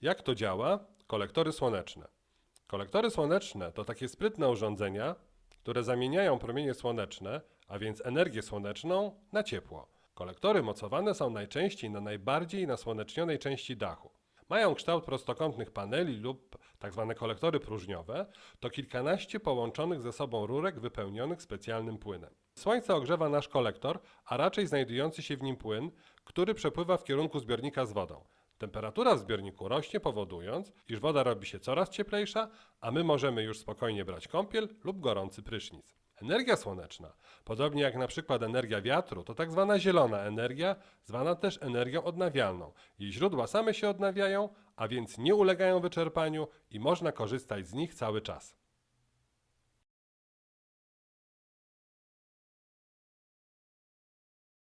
Jak to działa? Kolektory słoneczne. Kolektory słoneczne to takie sprytne urządzenia, które zamieniają promienie słoneczne, a więc energię słoneczną, na ciepło. Kolektory mocowane są najczęściej na najbardziej nasłonecznionej części dachu. Mają kształt prostokątnych paneli lub tzw. kolektory próżniowe, to kilkanaście połączonych ze sobą rurek wypełnionych specjalnym płynem. Słońce ogrzewa nasz kolektor, a raczej znajdujący się w nim płyn, który przepływa w kierunku zbiornika z wodą. Temperatura w zbiorniku rośnie, powodując, iż woda robi się coraz cieplejsza, a my możemy już spokojnie brać kąpiel lub gorący prysznic. Energia słoneczna, podobnie jak na przykład energia wiatru, to tak zwana zielona energia, zwana też energią odnawialną. Jej źródła same się odnawiają, a więc nie ulegają wyczerpaniu i można korzystać z nich cały czas.